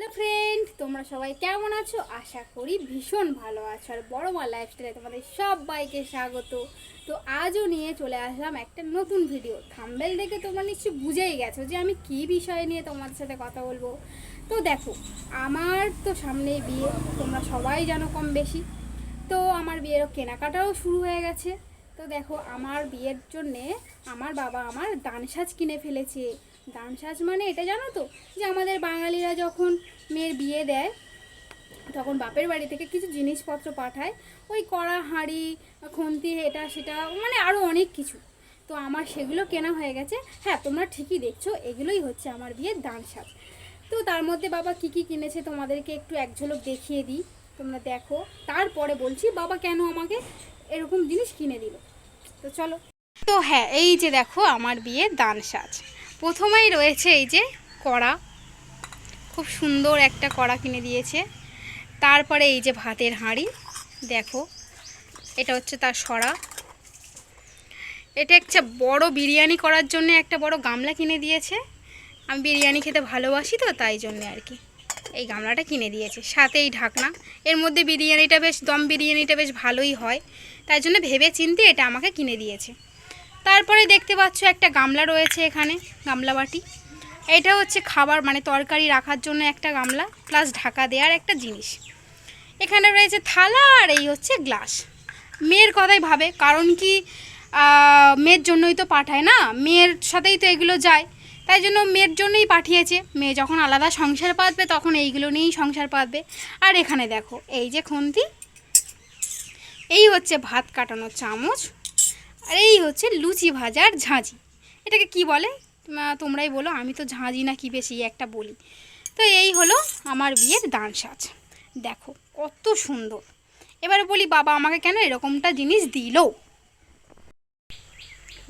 Hello friend তোমরা সবাই কেমন আছো? আশা করি ভীষণ ভালো আছো। আর বড় মা লাইফস্টাইলে তোমাদের সবাইকে স্বাগত। তো আজও নিয়ে চলে আসলাম একটা নতুন ভিডিও থাম্বেল দেখে তোমরা নিশ্চয়ই বুঝেই গেছো যে আমি কী বিষয় নিয়ে তোমাদের সাথে কথা বলব। তো দেখো, আমার তো সামনে বিয়ে, তোমরা সবাই জানো কম বেশি। তো আমার বিয়েরও কেনাকাটাও শুরু হয়ে গেছে। তো দেখো, আমার বিয়ের জন্যে আমার বাবা আমার দান সাজ কিনে ফেলেছে। দান সাজ মানে এটা জানো তো? যে আমাদের বাঙালিরা যখন মেয়ের বিয়ে দেয়, তখন বাপের বাড়ি থেকে কিছু জিনিসপত্র পাঠায়। ওই কড়া হাঁড়ি, খুন্তি, এটা, সেটা মানে আরও অনেক কিছু। তো আমার সেগুলো কেনা হয়ে গেছে। হ্যাঁ তোমরা ঠিকই দেখছ, এগুলোই হচ্ছে আমার বিয়ের দান সাজ তো তার মধ্যে বাবা কি কি কিনেছে তোমাদেরকে একটু এক ঝলক দেখিয়ে দিই। তোমরা দেখো। তারপরে বলছি, বাবা কেন আমাকে এরকম জিনিস কিনে দিল? তো চলো। তো হ্যাঁ এই যে দেখো আমার বিয়ের দান সাজ প্রথমেই রয়েছে এই যে কড়া। খুব সুন্দর একটা কড়া কিনে দিয়েছে। তারপরে এই যে ভাতের হাঁড়ি, দেখো, এটা হচ্ছে তার সরা। এটা একটা বড় বিরিয়ানি করার জন্য একটা বড় গামলা কিনে দিয়েছে। আমি বিরিয়ানি খেতে ভালোবাসি তো, তাই জন্যে আর কি। এই গামলাটা কিনে দিয়েছে সাথে এই ঢাকনা। এর মধ্যে বিরিয়ানিটা বেশ, দম বিরিয়ানিটা বেশ ভালোই হয়। তাই জন্য ভেবে চিনতে এটা আমাকে কিনে দিয়েছে। তারপরে দেখতে পাচ্ছ একটা গামলা রয়েছে এখানে, গামলা বাটি। এটা হচ্ছে খাবার মানে তরকারি রাখার জন্য একটা গামলা প্লাস ঢাকা দেওয়ার একটা জিনিস। এখানে রয়েছে থালা আর এই হচ্ছে গ্লাস। মেয়ের কথাই ভাবে, কারণ কি মেয়ের জন্যই তো পাঠায় না, মেয়ের সাথেই তো এগুলো যায়। তাই জন্য মেয়ের জন্যই পাঠিয়েছে। মেয়ে যখন আলাদা সংসার পাতবে, তখন এইগুলো নিয়েই সংসার পাতবে। আর এখানে দেখো, এই যে খুন্তি, এই হচ্ছে ভাত কাটানোর চামচ। আর এই হচ্ছে লুচি ভাজার ঝাঁঝি। এটাকে কি বলে? তোমরাই বলো, আমি তো ঝাঁঝি না কি বেশি একটা বলি। তো এই হলো আমার বিয়ের দান সাজ। দেখো, কত সুন্দর। এবার বলি, বাবা আমাকে কেন এরকমটা জিনিস দিল?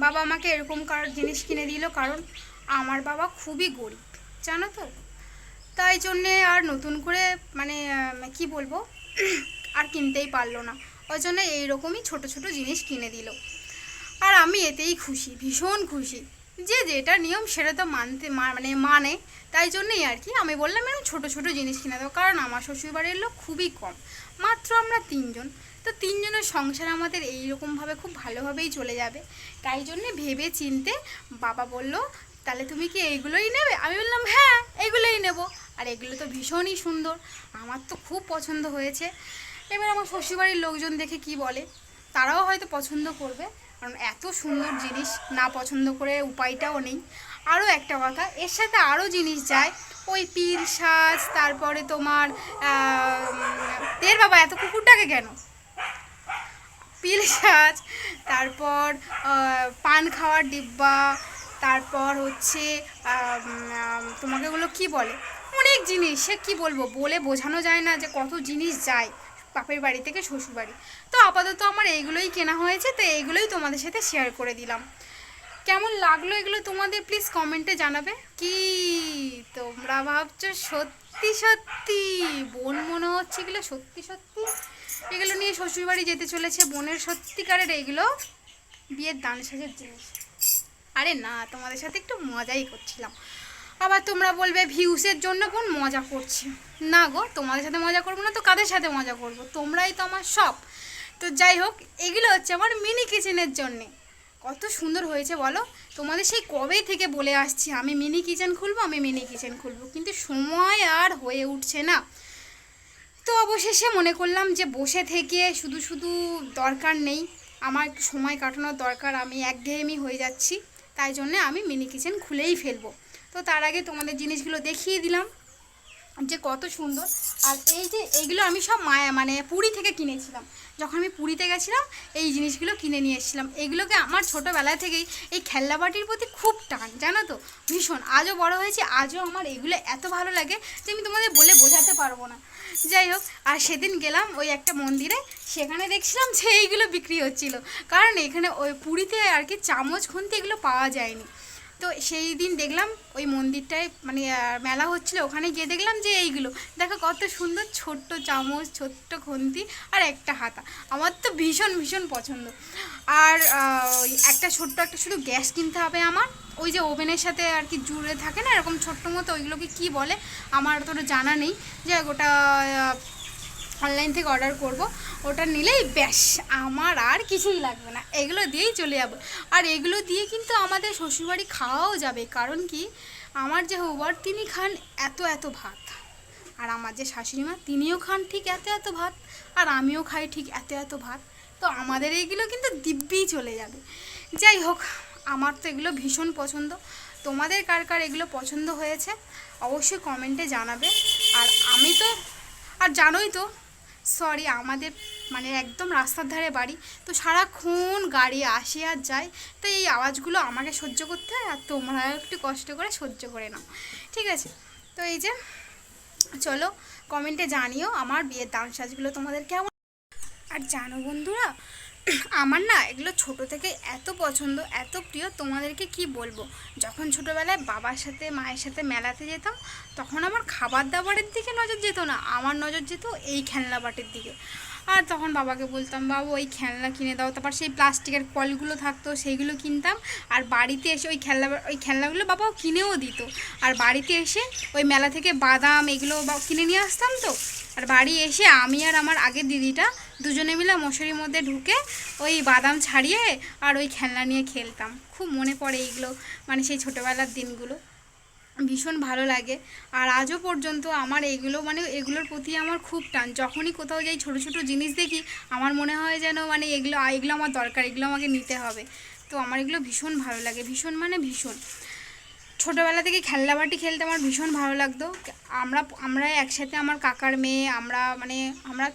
বাবা আমাকে এরকম কার জিনিস কিনে দিল? কারণ আমার বাবা খুবই গরিব, জানো তো? তাই জন্যে আর নতুন করে মানে কি বলব? আর কিনতেই পারল না। ওই জন্য এইরকমই ছোটো ছোটো জিনিস কিনে দিল। আর আমি এতেই খুশি, ভীষণ খুশি। যে যেটা নিয়ম সেটা তো মানতে মানে মানে। তাই জন্যই আর কি আমি বললাম এরকম ছোটো ছোটো জিনিস কিনে দেবো কারণ আমার শ্বশুরবাড়ির লোক খুবই কম। মাত্র আমরা তিনজন। তো তিনজনের সংসার আমাদের এইরকমভাবে খুব ভালোভাবেই চলে যাবে। তাই জন্যে ভেবে চিনতে বাবা বলল, তাহলে তুমি কি এইগুলোই নেবে? আমি বললাম হ্যাঁ এইগুলোই নেব। আর এগুলো তো ভীষণই সুন্দর। আমার তো খুব পছন্দ হয়েছে। এবার আমার শ্বশুরবাড়ির লোকজন দেখে কি বলে? তারাও হয়তো পছন্দ করবে। কারণ এত সুন্দর জিনিস না পছন্দ করে উপায়টাও নেই। আরও একটা কথা, এর সাথে আরও জিনিস যায়, ওই পিল সাজ তারপরে তোমার তের বাবা, এত কুকুরটাকে কেন? পিল সাজ তারপর পান খাওয়ার ডিব্বা, তারপর হচ্ছে তোমাকে ওগুলো কি বলে? অনেক জিনিস, সে কী বলব? বলে বোঝানো যায় না যে কত জিনিস যায়, বাপের বাড়ি থেকে শ্বশুর বাড়ি আপাতত আমার এইগুলোই কেনা হয়েছে, তো এইগুলোই তোমাদের সাথে শেয়ার করে দিলাম। কেমন লাগল এগুলো তোমাদের? প্লিজ কমেন্টে জানাবে। কি তোমরা ভাবছ? সত্যি সত্যি। বোন মনে হচ্ছে এগুলো সত্যি সত্যি। এগুলো নিয়ে শ্বশুরবাড়ি যেতে চলেছে, বোনের সত্যিকারের এগুলো বিয়ের দান সাজের জিনিস। আরে না, তোমাদের সাথে একটু মজাই করছিলাম। আবার তোমরা বলবে, ভিউসের জন্য কোন মজা করছি? না গো, তোমাদের সাথে মজা করব না, তো কাদের সাথে মজা করব? তোমরাই তো আমার সব। তো যাই হোক, এগুলো হচ্ছে আমার মিনি কিচেনের জন্যে। কত সুন্দর হয়েছে বলো? তোমাদের সেই কবেই থেকে বলে আসছি, আমি মিনি কিচেন খুলবো, আমি মিনি কিচেন খুলবো। কিন্তু সময় আর হয়ে উঠছে না। তো অবশেষে মনে করলাম যে বসে থেকে শুধু শুধু দরকার নেই। আমার সময় কাটানোর দরকার, আমি একঘেয়েমি হয়ে যাচ্ছি। তাই জন্য আমি মিনি কিচেন খুলেই ফেলব। তো তার আগে তোমাদের জিনিসগুলো দেখিয়ে দিলাম। যে কত সুন্দর। আর এই যে এইগুলো আমি সব মায়া মানে পুরী থেকে কিনেছিলাম। যখন আমি পুরীতে গেছিলাম, এই জিনিসগুলো কিনে নিয়ে এসেছিলাম। এগুলোকে আমার ছোটোবেলা থেকেই এই খেলনাবাটির প্রতি খুব টান, জানো তো? ভীষণ। আজও বড় হয়েছে, আজও আমার এগুলো এত ভালো লাগে যে আমি তোমাদের বলে বোঝাতে পারব না। যাই হোক, আর সেদিন গেলাম ওই একটা মন্দিরে। সেখানে দেখছিলাম যে এইগুলো বিক্রি হচ্ছিল। কারণ এখানে ওই পুরীতে আর কি চামচ খুন্তি এগুলো পাওয়া যায়নি। তো সেই দিন দেখলাম ওই মন্দিরটায় মানে মেলা হচ্ছিল ওখানে গিয়ে দেখলাম যে এইগুলো। দেখো কত সুন্দর ছোট্ট চামচ ছোট্ট খুন্তি আর একটা হাতা। আমার তো ভীষণ ভীষণ পছন্দ। আর একটা ছোট্ট একটা শুধু গ্যাস কিনতে হবে আমার। ওই যে ওভেনের সাথে আর কি জুড়ে থাকে না এরকম ছোট্ট মতো ওইগুলোকে কি বলে? আমার তো জানা নেই। যে আহ, অনলাইন থেকে অর্ডার করব, ওটা নিলেই ব্যাস, আমার আর কিছুই লাগবে না। এগুলো দিয়েই চলে যাব। আর এগুলো দিয়ে কিন্তু আমাদের শ্বশুরবাড়ি খাওয়াও যাবে, কারণ কি? আমার যে হোবার তিনি খান এত এত ভাত। আর আমার যে শাশুড়ি মা তিনিও খান ঠিক এত এত ভাত। আর আমিও খাই ঠিক এত এত ভাত। তো আমাদের এইগুলো কিন্তু দিব্যি চলে যাবে। যাই হোক, আমার তো এগুলো ভীষণ পছন্দ। তোমাদের কার কার এগুলো পছন্দ হয়েছে? অবশ্যই কমেন্টে জানাবে। আর আমি তো, আর জানোই তো সরি, আমাদের মানে একদম রাস্তার ধারে বাড়ি। তো সারাক্ষণ গাড়ি আসে আর যায়। তো এই আওয়াজগুলো আমাকে সহ্য করতে হয় আর তোমরা একটু কষ্ট করে সহ্য করে নাও। ঠিক আছে? তো এই যে, চলো কমেন্টে জানিও আমার বিয়ের দাম সাজগুলো তোমাদের কেমন? আর জানো বন্ধুরা আমার না এগুলো ছোট থেকে এত পছন্দ, এত প্রিয়, তোমাদেরকে কি বলব? যখন ছোটোবেলায় বাবার সাথে, মায়ের সাথে মেলাতে যেতাম, তখন আমার খাবার দাবারের দিকে নজর যেত না, আমার নজর যেত এই খেলনা বাটির দিকে। আর তখন বাবাকে বলতাম, বাবু, ওই খেলনা কিনে দাও। তারপর সেই প্লাস্টিকের কলগুলো থাকতো, সেইগুলো কিনতাম। আর বাড়িতে এসে ওই খেলনা, ওই খেলনাগুলো বাবাও কিনেও দিত। আর বাড়িতে এসে ওই মেলা থেকে বাদাম এগুলো কিনে নিয়ে আসতাম তো। আর বাড়ি এসে আমি আর আমার আগের দিদিটা দুজনে মিলে মশারির মধ্যে ঢুকে ওই বাদাম ছাড়িয়ে আর ওই খেলনা নিয়ে খেলতাম। খুব মনে পড়ে এইগুলো মানে সেই ছোটোবেলার দিনগুলো। ভীষণ ভালো লাগে। আর আজও পর্যন্ত আমার এইগুলো মানে এগুলোর প্রতি আমার খুব টান। যখনই কোথাও যাই ছোট ছোট জিনিস দেখি, আমার মনে হয় যেন মানে এগুলো এগুলো আমার দরকার, এগুলো আমাকে নিতে হবে। তো আমার এগুলো ভীষণ ভালো লাগে, ভীষণ মানে ভীষণ। ছোটোবেলা থেকে খেলনা বাটি খেলতে আমার ভীষণ ভালো লাগতো। আমরা আমরা একসাথে আমার কাকার মেয়ে, আমরা মানে আমরা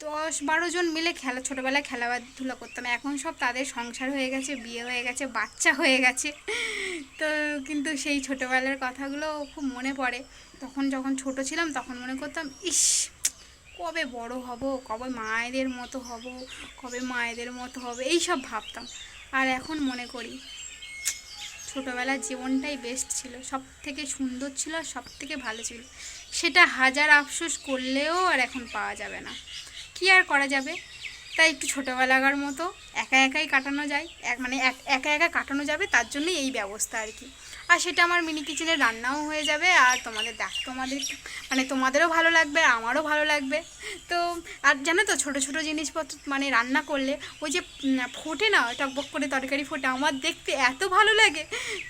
দশ বারো জন মিলে খেলা, ছোটোবেলায় খেলাধুলা করতাম। এখন সব তাদের সংসার হয়ে গেছে, বিয়ে হয়ে গেছে, বাচ্চা হয়ে গেছে। তো কিন্তু সেই ছোটোবেলার কথাগুলো খুব মনে পড়ে। তখন যখন ছোট ছিলাম, তখন মনে করতাম, ইস, কবে বড় হব, কবে মায়েদের মতো হব, কবে মায়েদের মতো হবে? এই সব ভাবতাম। আর এখন মনে করি, ছোটোবেলার জীবনটাই বেস্ট ছিল সব থেকে সুন্দর ছিল আর সব থেকে ভালো ছিল। সেটা হাজার আফসোস করলেও আর এখন পাওয়া যাবে না। কি আর করা যাবে? তাই একটু ছোটোবেলাকার মতো একা একাই কাটানো যায়। এক মানে এক- একা কাটানো যাবে, তার জন্যই এই ব্যবস্থা আর কি। আর সেটা আমার মিনি কিচেনে রান্নাও হয়ে যাবে, আর তোমাদের দেখ তোমাদের মানে তোমাদেরও ভালো লাগবে, আমারও ভালো লাগবে। তো আর জানো তো, ছোটো ছোটো জিনিসপত্র মানে রান্না করলে ওই যে ফোটে না টকবক করে তরকারি ফোটে, আমার দেখতে এত ভালো লাগে।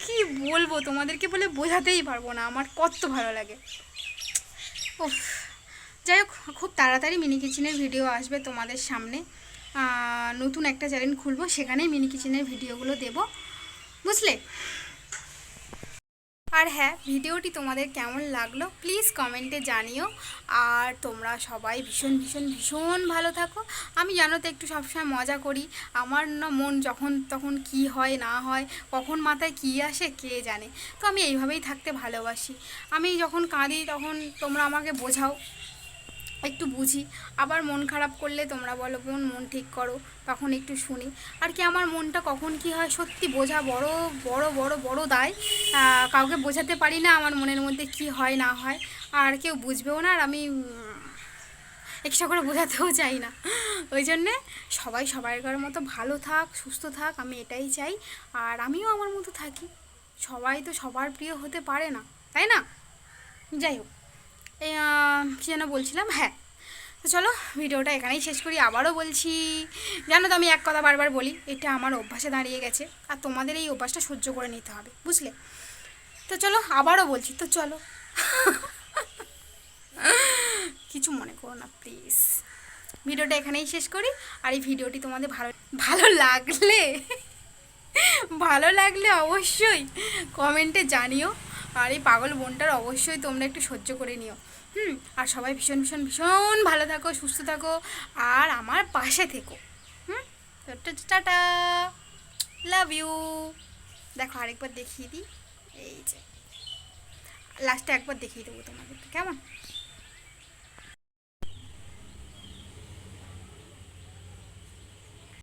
কি বলব, তোমাদেরকে বলে বোঝাতেই পারব না, আমার কত ভালো লাগে। উফ। যাই হোক, খুব তাড়াতাড়ি মিনি কিচেনের ভিডিও আসবে তোমাদের সামনে। নতুন একটা চ্যানেল খুলবো, সেখানেই মিনি কিচেনের ভিডিওগুলো দেব। বুঝলে? আর হ্যাঁ ভিডিওটি তোমাদের কেমন লাগল প্লিজ কমেন্টে জানিও। আর তোমরা সবাই ভীষণ ভীষণ ভীষণ ভালো থাকো। আমি জানো তো একটু সবসময় মজা করি। আমার না মন যখন তখন কি হয়, না হয়, কখন মাথায় কী আসে কে জানে। তো আমি এইভাবেই থাকতে ভালোবাসি। আমি যখন কাঁদি তখন তোমরা আমাকে বোঝাও। একটু বুঝি। আবার মন খারাপ করলে তোমরা বলো বোন, মন ঠিক করো, তখন একটু শুনি। আর কি আমার মনটা কখন কি হয় সত্যি বোঝা বড় বড় বড় বড় দায়। কাউকে বোঝাতে পারি না আমার মনের মধ্যে কি হয়, না হয়। আর কেউ বুঝবেও না আর আমি এক্সট্রা করে বোঝাতেও চাই না। ওই জন্যে সবাই সবার মতো ভালো থাক, সুস্থ থাক, আমি এটাই চাই। আর আমিও আমার মতো থাকি। সবাই তো সবার প্রিয় হতে পারে না, তাই না? যাই হোক। কী যেন বলছিলাম? হ্যাঁ। তো চলো, ভিডিওটা এখানেই শেষ করি। আবারও বলছি, জানো তো আমি এক কথা বারবার বলি, এটা আমার অভ্যাসে দাঁড়িয়ে গেছে, আর তোমাদের এই অভ্যাসটা সহ্য করে নিতে হবে, বুঝলে? তো চলো, আবারও বলছি, তো চলো। কিছু মনে করো না প্লিজ ভিডিওটা এখানেই শেষ করি, আর এই ভিডিওটি তোমাদের ভালো ভালো লাগলে ভালো লাগলে অবশ্যই কমেন্টে জানিও, আর এই পাগল বোনটার অবশ্যই তোমরা একটু সহ্য করে নিও। হুম, আর সবাই ভীষণ ভীষণ ভীষণ ভালো থাকো, সুস্থ থাকো, আর আমার পাশে থেকো। হুম টাটা লাভ ইউ দেখো আরেকবার দেখিয়ে দিই, এই যে লাস্টে একবার দেখিয়ে দেবো তোমাদেরকে, কেমন?